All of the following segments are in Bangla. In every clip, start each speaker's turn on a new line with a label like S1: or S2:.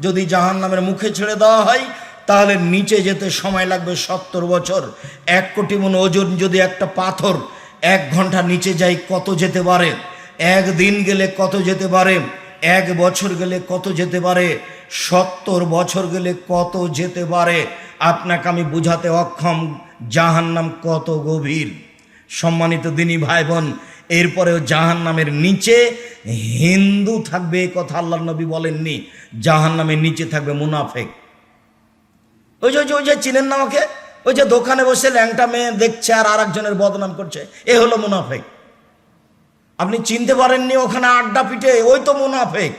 S1: যদি জাহান নামের মুখে ছেড়ে দেওয়া হয়, তাহলে নিচে যেতে সময় লাগবে সত্তর বছর। এক কোটি মন ওজন যদি একটা পাথর, এক ঘণ্টা নিচে যাই কত যেতে পারে? একদিন গেলে কত যেতে পারে? এক বছর গেলে কত যেতে পারে? সত্তর বছর গেলে কত যেতে পারে? আপনাকে আমি বুঝাতে অক্ষম জাহান্নাম কত গভীর। সম্মানিত দিনী ভাই বোন এরপরেও জাহান নামের নিচে হিন্দু থাকবে কথা আল্লাহ নবী বলেননি। জাহান নামের নিচে থাকবে মুনাফেক। ওই যে ওই যে চিনেন না আমাকে? ওই যে দোকানে বসে ল্যাংটা মেয়ে দেখছে আর আর একজনের বদনাম করছে। এ হলো মুনাফেক। আপনি চিনতে পারেননি ওখানে আড্ডা পিটে, ওই তো মুনাফেক।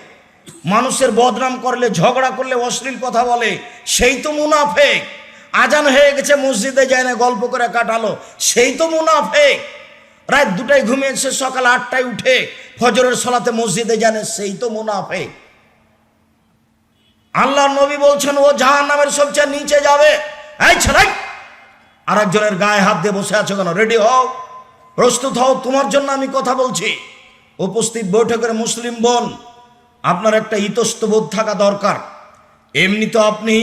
S1: মানুষের বদনাম করলে, ঝগড়া করলে, অশ্লীল কথা বলে, সেই তো মুনাফেক। আজান হয়ে গেছে, মসজিদে যায় না, গল্প করে কাটালো, সেই তো মুনাফেক। রাত দুটায় ঘুমিয়েছে, সকাল আটটায় উঠে ফজরের সলাতে মসজিদে জানে সেই তো মুনাফেক। আল্লাহ নবী বলছেন, ও জাহান নামের সবচেয়ে নিচে যাবে। ছেড়াই আর একজনের গায়ে হাত দিয়ে বসে আছো কেন? রেডি হও, প্রস্তুত হও, তোমার জন্য আমি কথা বলছি। উপস্থিত বৈঠকের মুসলিম বোন, আপনার একটা ইতস্তবোধ থাকা দরকার। এমনি তো আপনি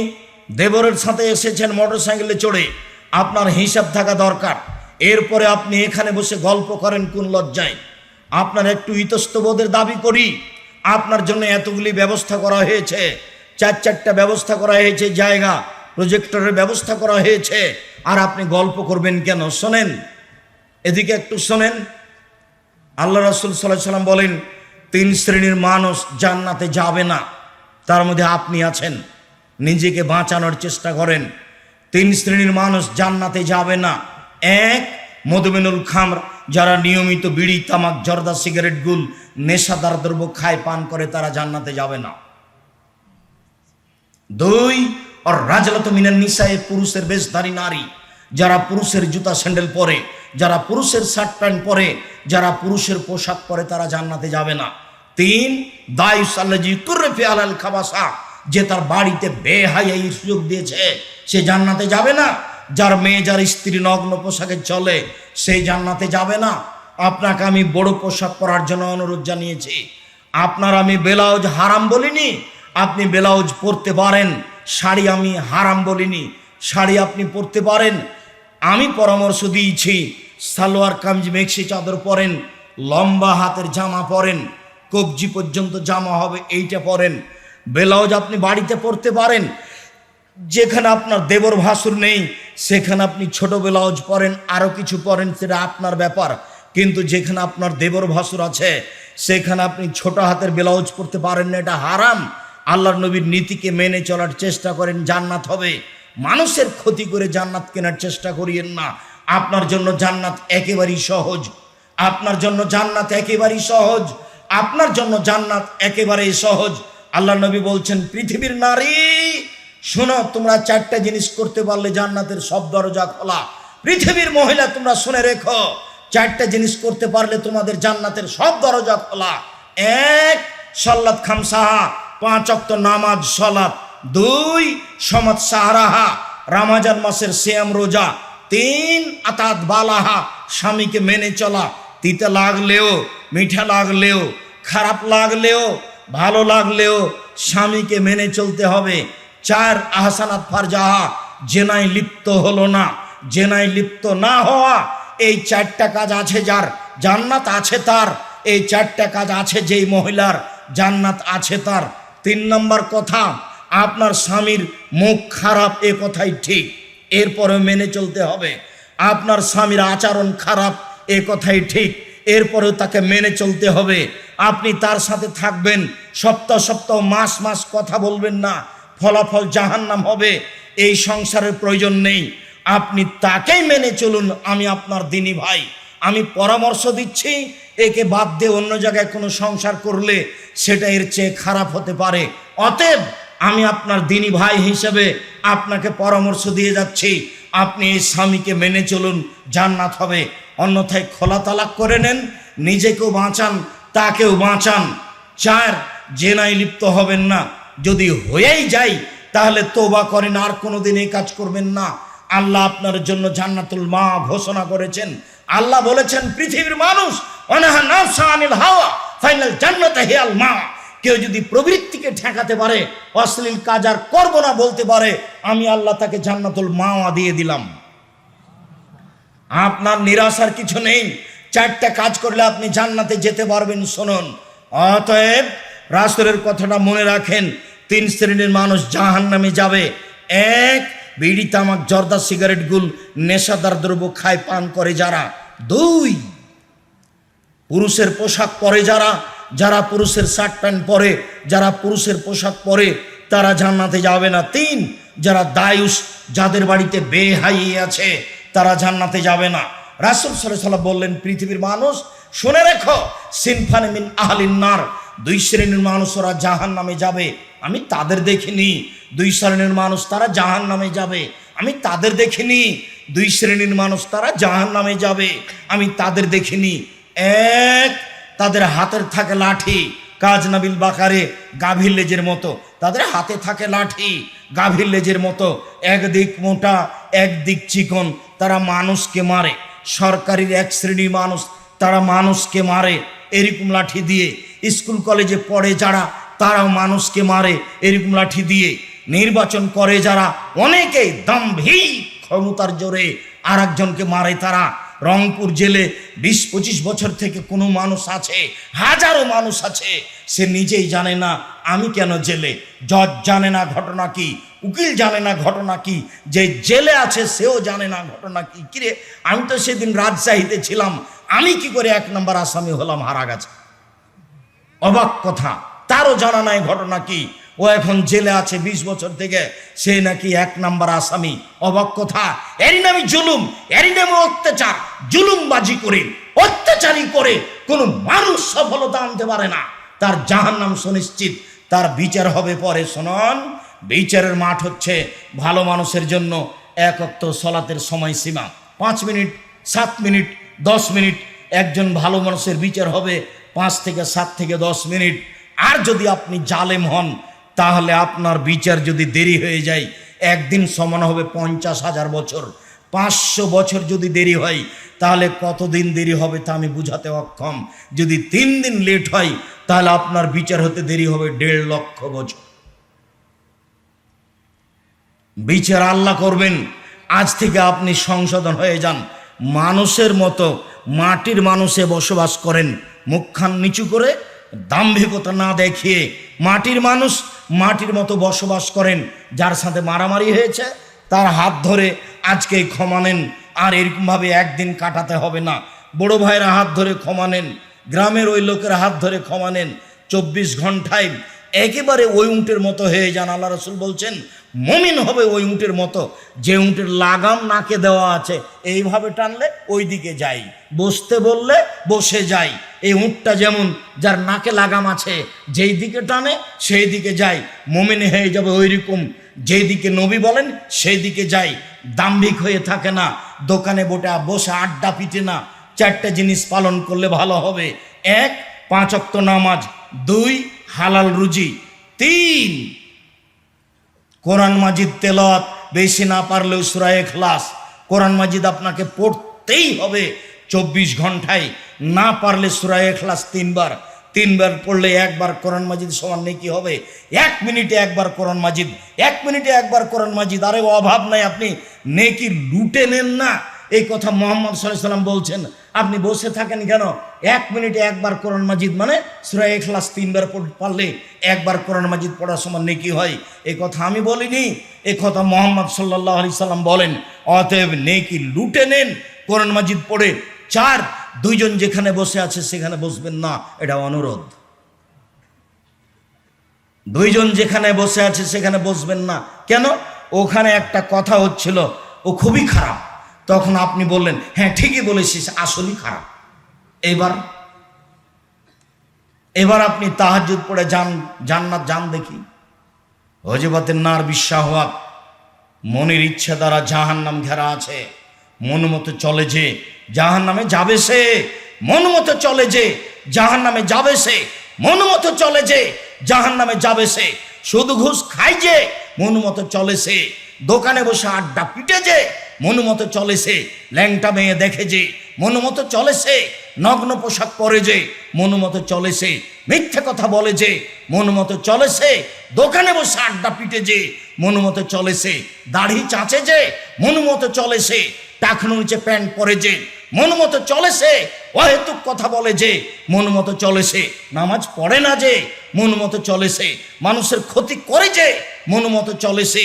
S1: দেবরের সাথে এসেছেন মোটর সাইকেলে চড়ে, আপনার হিসাব থাকা দরকার। এরপরে আপনি এখানে বসে গল্প করেন কোন লজ্জায়। আপনার একটু ইতস্তবোধের দাবি করি, আপনার জন্য এতগুলি ব্যবস্থা করা হয়েছে। চার চারটা ব্যবস্থা করা হয়েছে, জায়গা প্রজেক্টরের ব্যবস্থা করা হয়েছে। আর আপনি গল্প করবেন কেন? শোনেন, এদিকে একটু শোনেন। আল্লাহ রাসুল সাল্লাহ সাল্লাম বলেন, তিন শ্রেণির মানুষ জান্নাতে যাবে না, তার মধ্যে আপনি আছেন, নিজেকে বাঁচানোর চেষ্টা করেন। তিন শ্রেণির মানুষ জান্নাতে যাবে না এক, মধুমেনুল খামর, যারা নিয়মিত বিড়ি, তামাক, জর্দা, সিগারেট, গুল, নেশাদার দ্রব্য খায়, পান করে, তারা জান্নাতে যাবে না। দুই আর রাজলত মিনার নিশায় পুরুষের বেশধারী নারী, যারা পুরুষের জুতা স্যান্ডেল পরে, যারা পুরুষের শার্ট প্যান্ট পরে, যারা পুরুষের পোশাক পরে, তারা জান্নাতে যাবে না। তিন, দায়ুস আল্লাজি কুরফি আলাল খাবাসা, যে তার বাড়িতে বেহাই সুযোগ দিয়েছে, সে জান্নাতে যাবে না। যার মেয়ে, যার স্ত্রী নগ্ন পোশাকে চলে সেই জান্নাতে যাবে না। আপনাকে আমি বড় পোশাক পরার জন্য অনুরোধ জানিয়েছি। আপনার আমি ব্লাউজ হারাম বলিনি, আপনি ব্লাউজ পরতে পারেন। শাড়ি আমি হারাম বলিনি, শাড়ি আপনি পরতে পারেন। আমি পরামর্শ দিয়েছি, সালোয়ার কামিজ মেক্সি চাদর পরেন, লম্বা হাতের জামা পরেন, কবজি পর্যন্ত জামা হবে এইটা পরেন। ব্লাউজ আপনি বাড়িতে পরতে পারেন। যেখানে আপনার দেবর ভাসুর নেই, সেখানে আপনি ছোট ব্লাউজ পরেন আরও কিছু পরেন সেটা আপনার ব্যাপার। কিন্তু যেখানে আপনার দেবর ভাসুর আছে, সেখানে আপনি ছোট হাতের ব্লাউজ পরতে পারেন না, এটা হারাম। আল্লাহর নবীর নীতিকে মেনে চলার চেষ্টা করেন, জান্নাত হবে। মানুষের ক্ষতি করে জান্নাত কেনার চেষ্টা করিয়েন না। আপনার জন্য জান্নাত একেবারেই সহজ। আপনার জন্য জান্নাত একেবারেই সহজ। আপনার জন্য জান্নাত একেবারেই সহজ। আল্লাহ নবী বলছেন, পৃথিবীর নারী শোনো, তোমরা চারটা জিনিস করতে পারলে জান্নাতের সব দরজা খোলা। পৃথিবীর মহিলা, তোমরা শুনে রেখো, চারটা জিনিস করতে পারলে তোমাদের জান্নাতের সব দরজা খোলা। এক, সল্লাত খামসাহা পাঁচ অক্ত নামাজ, সলাত। দুই সমাজ সাহারাহা, রামাজান মাসের শ্যাম রোজা। তিন, আতাত বালাহা, স্বামীকে মেনে চলা। তিতে লাগলেও, মিঠা লাগলেও, খারাপ লাগলেও, ভালো লাগলেও, স্বামীকে মেনে চলতে হবে। চার আহসানাত ফারজাহা জেনায় লিপ্ত হলো না। জেনায় লিপ্ত না হওয়া, এই চারটা কাজ আছে যার। জান্নাত আছে তার, এই চারটা কাজ আছে যেই মহিলার, জান্নাত আছে তার। তিন নম্বর কথা, আপনার স্বামীর মুখ খারাপ, এ কথাই ঠিক। এরপরে মেনে চলতে হবে। আপনার স্বামীর আচরণ খারাপ, এ কথাই ঠিক। এরপরেও তাকে মেনে চলতে হবে। আপনি তার সাথে থাকবেন, সপ্তাহ সপ্তাহ, মাস মাস কথা বলবেন না। ফলাফল জাহান্নাম হবে, এই সংসারের প্রয়োজন নেই। আপনি তাকেই মেনে চলুন, আমি আপনার দিনী ভাই। আমি পরামর্শ দিচ্ছি, একে বাদ দিয়ে অন্য জায়গায় কোনো সংসার করলে সেটা এর চেয়ে খারাপ হতে পারে। অতএব আমি আপনার দিনী ভাই হিসেবে আপনাকে পরামর্শ দিয়ে যাচ্ছি, আপনি এই স্বামীকে মেনে চলুন, জান্নাত হবে। অন্যথায় খোলা তালাক করে নেন, নিজেকেও বাঁচান, তাকেও বাঁচান। চার, জেনায় লিপ্ত হবেন না। যদি হয়েই যাই তাহলে তোবা করেন, আর কোনোদিন এই কাজ করবেন না। আল্লাহ আপনার জন্য জান্নাতুল মা ঘোষণা করেছেন। আল্লাহ বলেছেন, পৃথিবীর মানুষ, অনাহা নাফসা হাওয়া, ফাইনাল জান্নাত হিয়াল মা কেউ যদি প্রবৃত্তিকে ঠেকাতে পারে, অশ্লীল কাজ আর করব না বলতে পারে, আমি আল্লাহ তাকে জান্নাতুল মাওয়া দিয়ে দিলাম। আপনার নিরাশার কিছু নেই। চারটা কাজ করলে আপনি জান্নাতে যেতে পারবেন, শুনুন। অতএব রাসুলের কথাটা মনে রাখেন, তিন শ্রেণির মানুষ জাহান নামে যাবে। এক, বিড়ি, তামাক, জর্দা, সিগারেট, গুল, নেশাদার দ্রব্য খায়, পান করে যারা। দুই, পুরুষের পোশাক পরে যারা যারা পুরুষের শার্ট প্যান্ট পরে, যারা পুরুষের পোশাক পরে, তারা জান্নাতে যাবে না। তিন, যারা দায়ুস, যাদের বাড়িতে বেহাই আছে, তারা জান্নাতে যাবে না। রাসুল সাল্লাহ বললেন, পৃথিবীর মানুষ, শুনে রেখো, সিনফানে মিন আহলিন নার। দুই শ্রেণির মানুষ ওরা জাহান নামে যাবে। আমি তাদের দেখিনি। দুই শ্রেণির মানুষ তারা জাহান নামে যাবে। আমি তাদের দেখিনি। দুই শ্রেণির মানুষ তারা জাহান নামে যাবে। আমি তাদের দেখিনি। এক, তাদের হাতের থাকে লাঠি। কাজ নাবিল বাকারে গাভীর লেজের মতো। তাদের হাতে থাকে লাঠি, গাভীর লেজের মতো। একদিক মোটা, একদিক চিকন। তারা মানুষকে মারে। সরকারির এক শ্রেণির মানুষ তারা মানুষকে মারে, এরকম লাঠি দিয়ে। স্কুল কলেজে পড়ে যারা, তারাও মানুষকে মারে, এরকম লাঠি দিয়ে। নির্বাচন করে যারা অনেকেই দাম্ভিক ক্ষমতার জোরে আর একজনকে মারে তারা। রংপুর জেলে বিশ পঁচিশ বছর থেকে কোনো মানুষ আছে, হাজারো মানুষ আছে। সে নিজেই জানে না আমি কেন জেলে। জজ জানে না ঘটনা কি, উকিল জানে না ঘটনা কি, যে জেলে আছে সেও জানে না ঘটনা কি। কিরে আমি তো সেদিন রাজশাহীতে ছিলাম, আমি কি করে এক নম্বর আসামি হলাম হারা গেছে? অবাক কথা, তারও জানা নাই ঘটনা কি। ও এখন জেলে আছে ২০ বছর থেকে, সে নাকি এক নাম্বার আসামি। অবাক কথা, এরই নামে জুলুম, এরই নামে অত্যাচার, জুলুমবাজি করে, অত্যাচারী করে কোনো মানুষ সফলতা আনতে পারে না। তার জাহান নাম সুনিশ্চিত। তার বিচার হবে পরে, শোনন। বিচারের মাঠ হচ্ছে ভালো মানুষের জন্য এক অক্ত সলাতের সময়সীমা। পাঁচ মিনিট, সাত মিনিট, দশ মিনিট, একজন ভালো মানুষের বিচার হবে পাঁচ থেকে সাত থেকে দশ মিনিট। আর যদি আপনি জালেম হন, তাহলে আপনার বিচার যদি দেরি হয়ে যায়, একদিন সমান হবে পঞ্চাশ হাজার বছর। পাঁচশো বছর যদি দেরি হয়, তাহলে কতদিন দেরি হবে তা আমি বুঝাতে অক্ষম। যদি তিন দিন লেট হয় তাহলে আপনার বিচার হতে দেরি হবে দেড় লক্ষ বছর। বিচার আল্লাহ করবেন। আজ থেকে আপনি সংশোধন হয়ে যান। মানুষের মতো মাটির মানুষে বসবাস করেন, মুখখান নিচু করে দাম্ভিকতা না দেখিয়ে মাটির মানুষ মাটির মতো বসবাস করেন, যার সাথে মারামারি হয়েছে, তার হাত ধরে আজকেই ক্ষমা নেন। আর এরকমভাবে একদিন কাটাতে হবে না। বড় ভাইয়েরা হাত ধরে ক্ষমা নেন। গ্রামের ওই লোকের হাত ধরে ক্ষমা নেন। চব্বিশ ঘন্টায় একেবারে ওই উঁটের মতো হয়ে যান। আল্লাহ রসুল বলছেন, মমিন হবে ওই উঁটের মতো। যে উঁটের লাগাম নাকে দেওয়া আছে, এইভাবে টানলে ওই দিকে যাই। বসতে বললে বসে যাই। এই উঁটটা যেমন যার নাকে লাগাম আছে যেই দিকে টানে সেই দিকে যাই। মমিন হয়ে যাবে ওই রকম যেই দিকে নবী বলেন সেই দিকে যাই। দাম্ভিক হয়ে থাকে না। দোকানে বোটা বসে আড্ডা পিটে না। চারটা জিনিস পালন করলে ভালো হবে। এক, পাঁচ অক্ত নামাজ। দুই, হালাল রুজি। তিন, কোরআন মাজিদ তেলত বেশি না পারলেও সুরায় ক্লাস কোরআন মাজিদ আপনাকে পড়তেই হবে চব্বিশ ঘন্টায়। না পারলে সুরায় ক্লাস তিনবার। তিনবার পড়লে একবার কোরআন মাজিদ সমান নেই, কি হবে? এক মিনিটে একবার কোরআন মাজিদ। এক মিনিটে একবার কোরআন মাজিদ। আরে অভাব নাই আপনি। নেকি লুটে নেন না। এই কথা মোহাম্মদ সাল্লাম বলছেন। আপনি বসে থাকেন কেন? এক মিনিটে একবার কোরআন মাজিদ মানে সুরা এখলাস তিনবার পারলে একবার কোরআন মাজিদ পড়ার সময় নেকি হয়। এই কথা আমি বলিনি এই কথা মোহাম্মদ সাল্লাহ আলি সাল্লাম বলেন। অতএব নেকি লুটে নেন, কোরআন মাজিদ পড়ে। চার, দুইজন যেখানে বসে আছে সেখানে বসবেন না, এটা অনুরোধ। দুইজন যেখানে বসে আছে সেখানে বসবেন না। কেন? ওখানে একটা কথা হচ্ছিল, ও খুবই খারাপ। তখন আপনি বললেন হ্যাঁ ঠিকই বলেছিস, আসলেই খারাপ। এবার এবার আপনি তাহাজুদ পড়ে যান, জান্নাত যান দেখি। হজবতের নার বিশ্বাহাত মনের ইচ্ছা দ্বারা জাহান নাম ঘেরা আছে। মন মতো চলে যে জাহান নামে যাবে সে। মন মতো চলে যে জাহান নামে যাবে সে। মন মতো চলে যে জাহান নামে যাবে সে। শুধু ঘুষ খাই যে, মন মতো চলে সে। দোকানে বসে আড্ডা পিটে যে মন মতো চলে সে, ল্যাংটা মেয়ে দেখে যে, মন মতো চলে সে, নগ্ন পোশাক পরে যে, মন মতো চলে সে, মিথ্যে কথা বলে যে, মন মতো চলেছে দোকানে বসে আড্ডা পিটে যে, মন মতো চলেছে দাড়ি চাঁচে যে, মন মতো চলেছে টাকনো নিচে প্যান্ট পরে যে, মন মতো চলেছে অহেতুক কথা বলে যে, মন মতো চলেছে নামাজ পড়ে না যে, মন মতো চলেছে মানুষের ক্ষতি করে যে, মন মতো চলেছে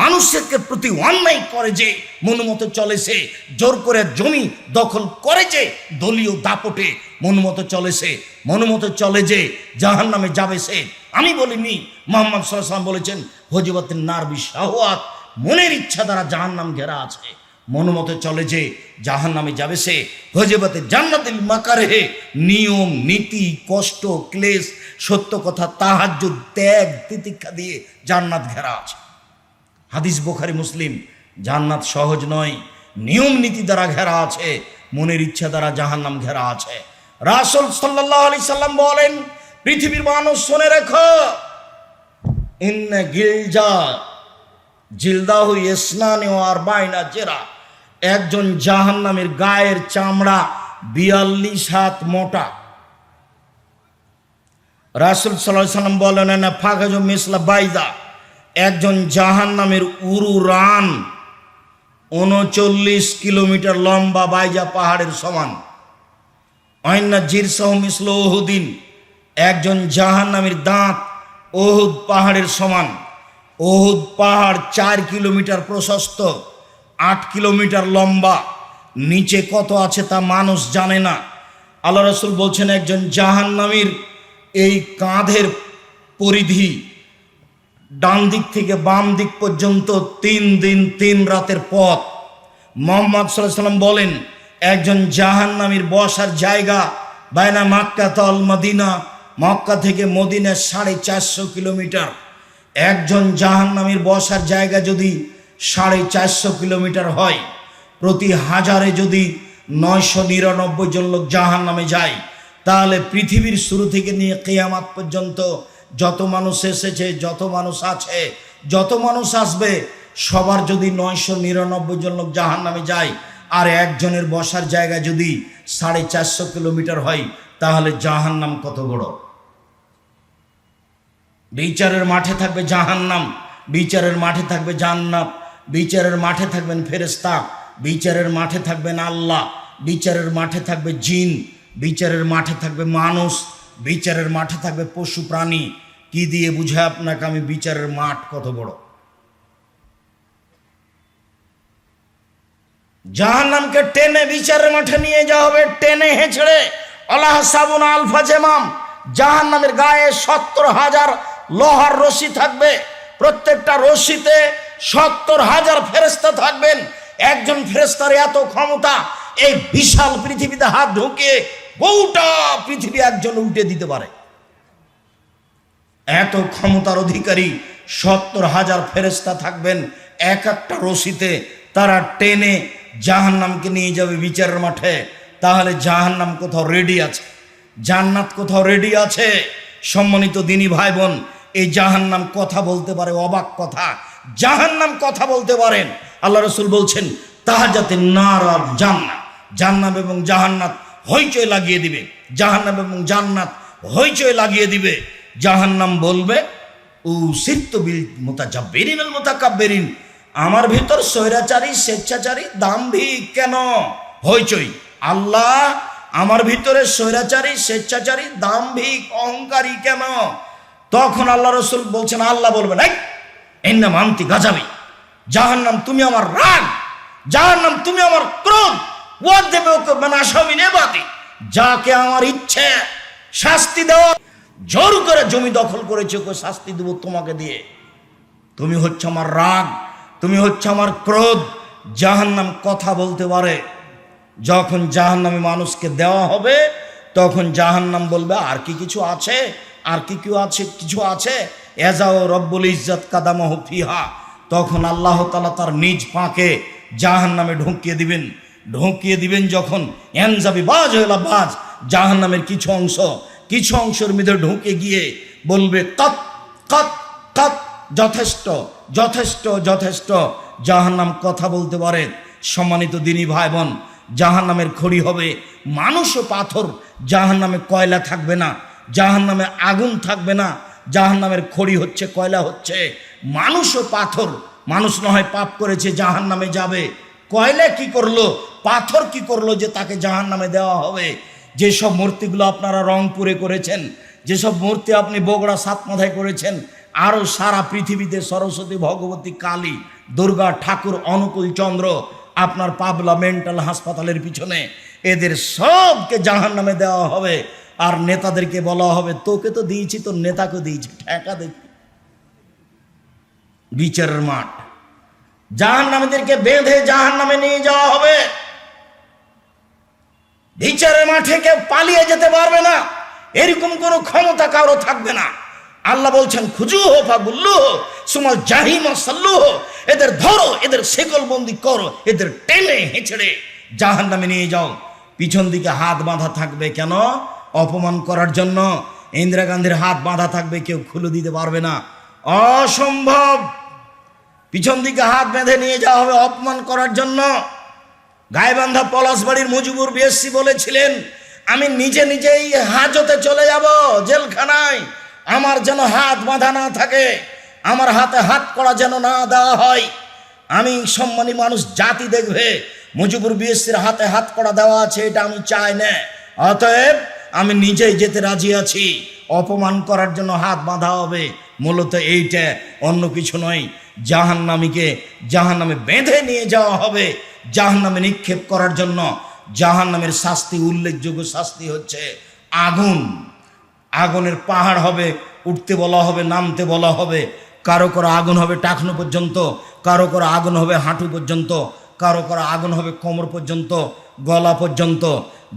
S1: মানুষের প্রতি অন্যায় করে যে, মন মতো চলেছে জোর করে জমি দখল করে যে, দলীয় দাপটে মন মতো চলেছে মন মতো চলে যে জাহান নামে যাবে সে। আমি বলিনি, মোহাম্মদ সাল্লাম বলেছেন হজিবতের নারবি শাহওয়াত মনের ইচ্ছা দ্বারা জাহান নাম ঘেরা আছে। মন মতো চলে যে জাহান নামে যাবে সে। হজেবাতে জান্নাতিল মাকারে নিয়ম, নীতি, কষ্ট, ক্লেশ, সত্য কথা তাহাজ্য ত্যাগ, তিতিক্ষা দিয়ে জান্নাত ঘেরা আছে। হাদিস বোখারি, মুসলিম, জান্নাত সহজ নয়, নিয়ম, নীতি দ্বারা ঘেরা আছে, মনের ইচ্ছা দ্বারা জাহান্নাম ঘেরা আছে। রাসুল সাল্লাহ আলি সাল্লাম বলেন, পৃথিবীর মানুষ শুনে রেখো, ইন্নে গিলজা জিলদাহু ইসনানি ও আর বাইনা জেরা। একজন জাহান্নামের গায়ের চামড়া বিয়াল্লিশ হাত মোটা। রাসুল সাল্লাহ সাল্লাম বলেন না ফাঁকাজ মিসলা বাইদা। একজন জাহান নামের উরু রান উনচল্লিশ কিলোমিটার লম্বা বাইজা পাহাড়ের সমান। অন্যা জিরসহ মিসল ওহুদিন একজন জাহান নামের দাঁত ওহুদ পাহাড়ের সমান। ওহুদ পাহাড় চার কিলোমিটার প্রশস্ত, আট কিলোমিটার লম্বা। নিচে কত আছে তা মানুষ জানে না। আল্লাহ রসুল বলছেন একজন জাহান্নামীর এই কাঁধের পরিধি ডান দিক থেকে বাম দিক পর্যন্ত তিন দিন, তিন রাতের পথ। মোহাম্মদ সাল্লাম বলেন, একজন জাহান্নামীর বসার জায়গা বায়না মাক্কা তল মদিনা, মক্কা থেকে মদিনা সাড়ে চারশো কিলোমিটার। একজন জাহান্নামীর বসার জায়গা যদি সাড়ে চারশো কিলোমিটার হয়, প্রতি হাজারে যদি নয়শো নিরানব্বই জন লোক জাহান নামে যায়, তাহলে পৃথিবীর শুরু থেকে নিয়ে কেয়ামাত পর্যন্ত যত মানুষ এসেছে, যত মানুষ আছে, যত মানুষ আসবে, সবার যদি নয়শো নিরানব্বই জন লোক জাহান নামে যায় আর একজনের বসার জায়গা যদি সাড়ে চারশো কিলোমিটার হয়, তাহলে জাহান্নাম কত বড়? বিচারের মাঠে থাকবে জাহান্নাম, বিচারের মাঠে থাকবে জান্নাত, বিচারের মাঠে থাকবেন ফেরেস্তা বিচারের মাঠে থাকবেন আল্লাহ, বিচারের মাঠে থাকবে জিন, বিচারের মাঠে থাকবে মানুষ, বিচারের মাঠে থাকবে পশু প্রাণী। কি দিয়ে বুঝে আপনাকে আমি বিচারের মাঠ কত বড়? জাহান্নামকে টেনে বিচারের মাঠে নিয়ে যাওয়া হবে, টেনে হেঁচড়ে, আল্লাহ সাবুন আলফা জেমাম, জাহান্নামের গায়ে সত্তর হাজার লোহার রশি থাকবে, প্রত্যেকটা রশিতে সত্তর হাজার ফেরেস্তা থাকবেন। একজন ফেরেস্তার এত ক্ষমতা, এই বিশাল পৃথিবীতে হাত ঢুকিয়ে গোটা পৃথিবী একজন উল্টে দিতে পারে। এত ক্ষমতার অধিকারী সত্তর হাজার ফেরেস্তা থাকবেন, এক একটা রশিতে তারা টেনে জাহান্নামকে নিয়ে যাবে বিচারের মাঠে। তাহলে জাহান্নাম কোথাও রেডি আছে। জান্নাত কোথাও রেডি আছে। সম্মানিত দিনী ভাই বোন এই জাহান্নাম কথা বলতে পারে, অবাক কথা। জাহান্নাম কথা বলতে পারেন। আল্লাহ রসুল বলছেন তাহা যাতে নারাব জান্নাত। জান্নাত এবং জাহান্নাত হইচই লাগিয়ে দিবে। জাহান্নাম এবং জান্নাত হইচই লাগিয়ে দিবে। জাহান্নাম বলবে ও সিত্তবিল মোতাজাব্বেরিন আল মোতাকাব্বেরিন। আমার ভিতর স্বৈরাচারী, স্বেচ্ছাচারী, দাম্ভিক কেন? হইচই। আল্লাহ আমার ভিতরে স্বৈরাচারী, স্বেচ্ছাচারী, দাম্ভিক অহংকারী কেন? তখন আল্লাহ রসুল বলছেন, আল্লাহ বলবেন, এই এর নাম আন্তি গাজাবি। যাহার নাম তুমি আমার রাগ। জাহান্নাম তুমি আমার ক্রোধ। ও দেবে ওকে মানে নেবাতি। যাকে আমার ইচ্ছে শাস্তি দেওয়া, জোর করে জমি দখল করেছে, ওকে শাস্তি দেবো তোমাকে দিয়ে। তুমি হচ্ছে আমার রাগ, তুমি হচ্ছে আমার ক্রোধ। জাহান্নাম কথা বলতে পারে। যখন জাহান্নামে মানুষকে দেওয়া হবে, তখন জাহান্নাম বলবে, আর কি কিছু আছে? আর কি কেউ আছে, কিছু আছে? এজাও রব্বুল ইজ্জত কাদামহ ফিহা। তখন আল্লাহ তালা তার নিজ পাকে জাহান্নামে ঢুকিয়ে দিবেন। ঢুকিয়ে দিবেন যখন এনজাবি বাজ হইলা বাজ। জাহান্নামের কিছু অংশ, কিছু অংশের মধ্যে ঢুকে গিয়ে বলবে, কত কত কত, যথেষ্ট যথেষ্ট যথেষ্ট। জাহান্নাম কথা বলতে পারে সম্মানিত দিনী ভাই বোন জাহান্নামের খড়ি হবে মানুষ ও পাথর। জাহান্নামে কয়লা থাকবে না। জাহান নামে আগুন থাকবে না জাহান নামের খড়ি হচ্ছে, কয়লা হচ্ছে। মানুষও পাথর, মানুষ নয় পাপ করেছে জাহান নামে যাবে। কয়লা কি করল? পাথর কি করল যে তাকে জাহান নামে দেওয়া হবে? যেসব মূর্তিগুলো আপনারা রংপুরে করেছেন, যেসব মূর্তি আপনি বগুড়া সাত মাথায় করেছেন, আরও সারা পৃথিবীতে সরস্বতী ভগবতী কালী, দুর্গা ঠাকুর, অনুকূল চন্দ্র, আপনার পাবলা মেন্টাল হাসপাতালের পিছনে, এদের সবকে জাহান নামে দেওয়া হবে। আর নেতাদেরকে বলা হবে, তোকে তো দিয়েছি, তোর নেতাকে দিয়েছি, ঠেকা দেখি বিচারের মাঠ। জাহান নামীদেরকে বেঁধে জাহান নামে নিয়ে যাওয়া হবে। বিচারের মাঠে কেউ পালিয়ে যেতে পারবে না। এরকম কোনো ক্ষমতা কারও থাকবে না। আল্লাহ বলছেন, খুজু হো, ফাগুল্লু হো, সুমাল জাহিমা সাল্লু হো। এদের ধরো, এদের শেকল বন্দি করো, এদের টেনে হেঁচড়ে জাহান নামে নিয়ে যাও। পিছন দিকে হাত বাঁধা থাকবে কেন? অপমান করার জন্য ইন্দিরা গান্ধীর হাত বাঁধা থাকবে, কেউ খুলে দিতে পারবে না। অসম্ভব! পিছন দিকে হাত বেঁধে নিয়ে যাওয়া হবে অপমান করার জন্য। গায়েবান্ধা পলাশবাড়ির মুজিবুর বিএসসি বলেছিলেন, আমি নিজে নিজেই হাজতে চলে যাব জেলখানায়। আমার যেন হাত বাঁধা না থাকে, আমার হাতে হাত করা যেন না দেওয়া হয়। আমি সম্মানী মানুষ, জাতি দেখবে, মুজিবুর বিএসসির হাতে হাত করা দেওয়া আছে, এটা আমি চাই না। অতএব আমি নিজেই যেতে রাজি আছি। অপমান করার জন্য হাত বাঁধা হবে। মূলত এইটা, অন্য কিছু নয়। জাহান্নামীকে জাহান্নামে বেঁধে নিয়ে যাওয়া হবে। জাহান্নামে নিক্ষেপ করার জন্য জাহান্নামের শাস্তি, উল্লেখযোগ্য শাস্তি হচ্ছে আগুন। আগুনের পাহাড় হবে, উঠতে বলা হবে, নামতে বলা হবে। কারও কারও আগুন হবে টাকনো পর্যন্ত, কারও কারও আগুন হবে হাঁটু পর্যন্ত, কারও কারও আগুন হবে কোমর পর্যন্ত, গলা পর্যন্ত।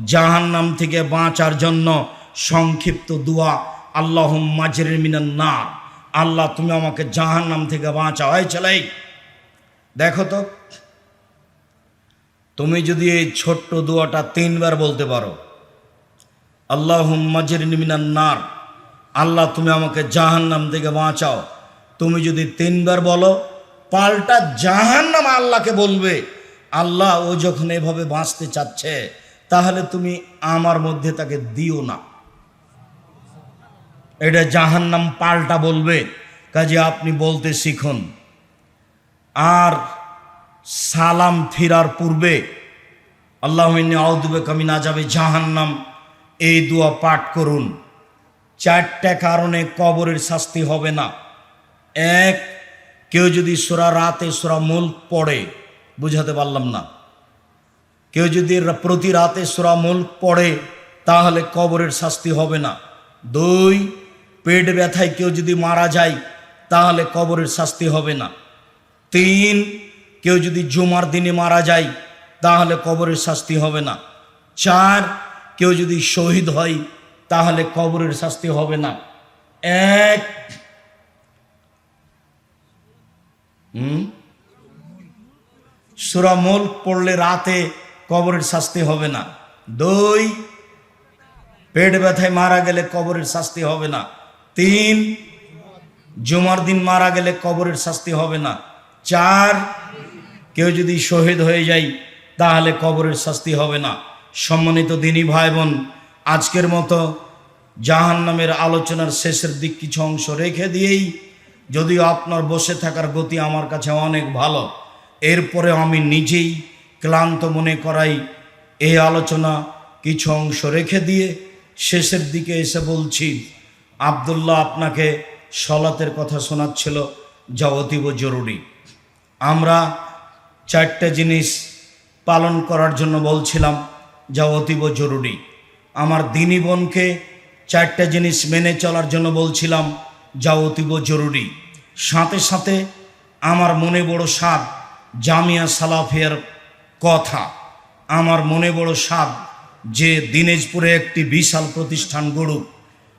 S1: জাহান্নাম থেকে বাঁচার জন্য সংক্ষিপ্ত দুয়া আল্লাহ মাঝের মিনান না আল্লাহ, তুমি আমাকে জাহান্নাম থেকে বাঁচাও। এই চালাই দেখো তো, তুমি যদি এই ছোট্ট দোয়াটা তিনবার বলতে পারো আল্লাহ মাঝের মিনান নার। আল্লাহ, তুমি আমাকে জাহান্নাম থেকে বাঁচাও। তুমি যদি তিনবার বলো, পাল্টা জাহান্নাম আল্লাহকে বলবে। আল্লাহ, ও যখন এভাবে বাঁচতে চাচ্ছে তাহলে তুমি আমার মধ্যে তাকে দিও না। এটা জাহান্নাম পাল্টা বলবে, কাজে আপনি বলতে শিখুন। আর সালাম ফিরার পূর্বে, আল্লাহ আউদুবে কামি না যাবে জাহান্নাম, এই দোয়া পাঠ করুন। চারটা কারণে কবরের শাস্তি হবে না। এক, কেউ যদি সোরা রাতে সোরা মুল্ক পড়ে, বুঝাতে পারলাম না। কেউ যদি প্রতি রাতে সোরা মুল্ক পড়ে, তাহলে কবরের শাস্তি হবে না। দুই, পেট ব্যথায় কেউ যদি মারা যায়, তাহলে কবরের শাস্তি হবে না। তিন, কেউ যদি জুমার দিনে মারা যায়, তাহলে কবরের শাস্তি হবে না। চার, কেউ যদি শহীদ হয়, তাহলে কবরের শাস্তি হবে না। এক, হুম? সুরা মুল্ক পড়লে রাতে কবরের শাস্তি হবে না। দুই, পেট ব্যথায় মারা গেলে কবরের শাস্তি হবে না। তিন, জুমার দিন মারা গেলে কবরের শাস্তি হবে না। চার, কেউ যদি শহীদ হয়ে যায়, তাহলে কবরের শাস্তি হবে না। সম্মানিত দিনী ভাই বোন আজকের মতো জাহান নামের আলোচনার শেষের দিক কিছু অংশ রেখে দিয়েই, যদিও আপনার বসে থাকার গতি আমার কাছে অনেক ভালো এরপরে আমি নিজেই ক্লান্ত মনে করাই এই আলোচনা কিছু অংশ রেখে দিয়ে শেষের দিকে এসে বলছি, আবদুল্লাহ আপনাকে সলাতের কথা শোনাচ্ছিল, যা অতীব জরুরি। আমরা চারটে জিনিস পালন করার জন্য বলছিলাম, যা অতীব জরুরি। আমার দিনী বোনকে চারটে জিনিস মেনে চলার জন্য বলছিলাম, যা অতীব জরুরি। সাথে সাথে আমার মনে বড় সাপ জামিয়া সালাফিয়ার কথা। আমার মনে বড় সাপ যে দিনাজপুরে একটি বিশাল প্রতিষ্ঠান গড়ুক।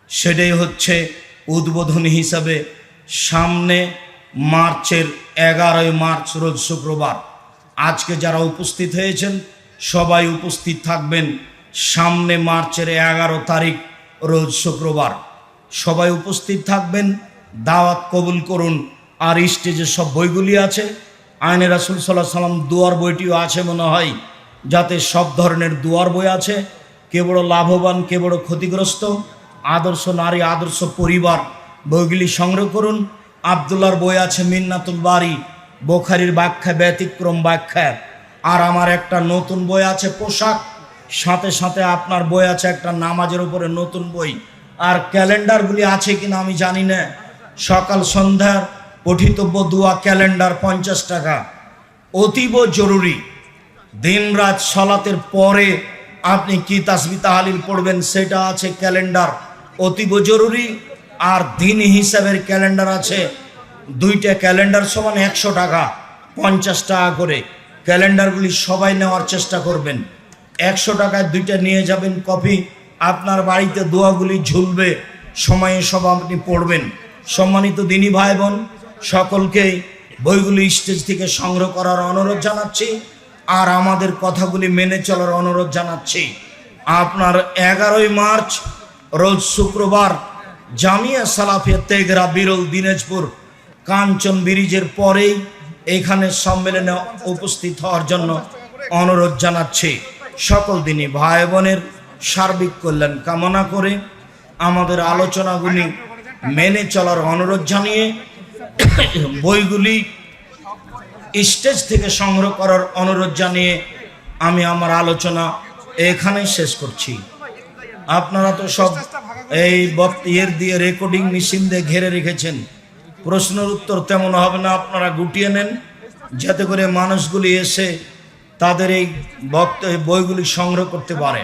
S1: সেটাই হচ্ছে উদ্বোধনী হিসাবে সামনে মার্চের এগারোই মার্চ রোজ শুক্রবার। আজকে যারা উপস্থিত হয়েছেন, সবাই উপস্থিত থাকবেন সামনে মার্চের এগারো তারিখ রোজ শুক্রবার। সবাই উপস্থিত থাকবেন, দাওয়াত কবুল করুন, আর স্টেজে সব বইগুলি আছে। আইনে রাসুল সাল্লাহ সাল্লাম দুয়ার বইটিও আছে মনে হয়, যাতে সব ধরনের দুয়ার বই আছে। কে বড় লাভবান, কে বড় ক্ষতিগ্রস্ত, আদর্শ নারী, আদর্শ পরিবার, বইগুলি সংগ্রহ করুন। আবদুল্লার বই আছে মিন্নাতুল বাড়ি বোখারির ব্যাখ্যা ব্যতিক্রম ব্যাখ্যা। আর আমার একটা নতুন বই আছে পোশাক, সাথে সাথে আপনার বই আছে একটা নামাজের উপরে নতুন বই। আর ক্যালেন্ডারগুলি আছে কিনা আমি জানি না। সকাল সন্ধ্যার পঠিতব্য দুয়া ক্যালেন্ডার পঞ্চাশ টাকা। অতীব জরুরি। দিনরাত সলাতের পরে আপনি কি তাসবি তাহালিল পড়বেন সেটা আছে ক্যালেন্ডার। অতীব জরুরি আর দিন হিসাবের ক্যালেন্ডার আছে। দুইটা ক্যালেন্ডার সমান একশো টাকা, পঞ্চাশ টাকা করে। ক্যালেন্ডারগুলি সবাই নেওয়ার চেষ্টা করবেন। একশো টাকায় দুইটা নিয়ে যাবেন কপি আপনার বাড়িতে দোয়াগুলি ঝুলবে, সময়ে সব আপনি পড়বেন। সম্মানিত দিনী ভাই বোন সকলকেই বইগুলি স্টেজ থেকে সংগ্রহ করার অনুরোধ জানাচ্ছি আর আমাদের কথাগুলি মেনে চলার অনুরোধ জানাচ্ছি। আপনার এগারোই মার্চ, রোজ শুক্রবার, জামিয়া সালাফিয়া তেগরা, বিরল দিনাজপুর, কাঞ্চন ব্রিজের পরেই এখানে সম্মেলনে উপস্থিত হওয়ার জন্য অনুরোধ জানাচ্ছি। সকল দিনই ভাই বোনের সার্বিক কল্যাণ কামনা করে আমাদের আলোচনাগুলি মেনে চলার অনুরোধ জানিয়ে বইগুলি স্টেজ থেকে সংগ্রহ করার অনুরোধ জানিয়ে আমি আমার আলোচনা এখানেই শেষ করছি। আপনারা তো সব এই বক্ত ইয়ের দিয়ে রেকর্ডিং মেশিন দিয়ে ঘিরে রেখেছেন। প্রশ্নের উত্তর তেমন হবে না, আপনারা গুটিয়ে নেন। যাতে করে মানুষগুলি এসে তাদের এই বক্ত বইগুলি সংগ্রহ করতে পারে।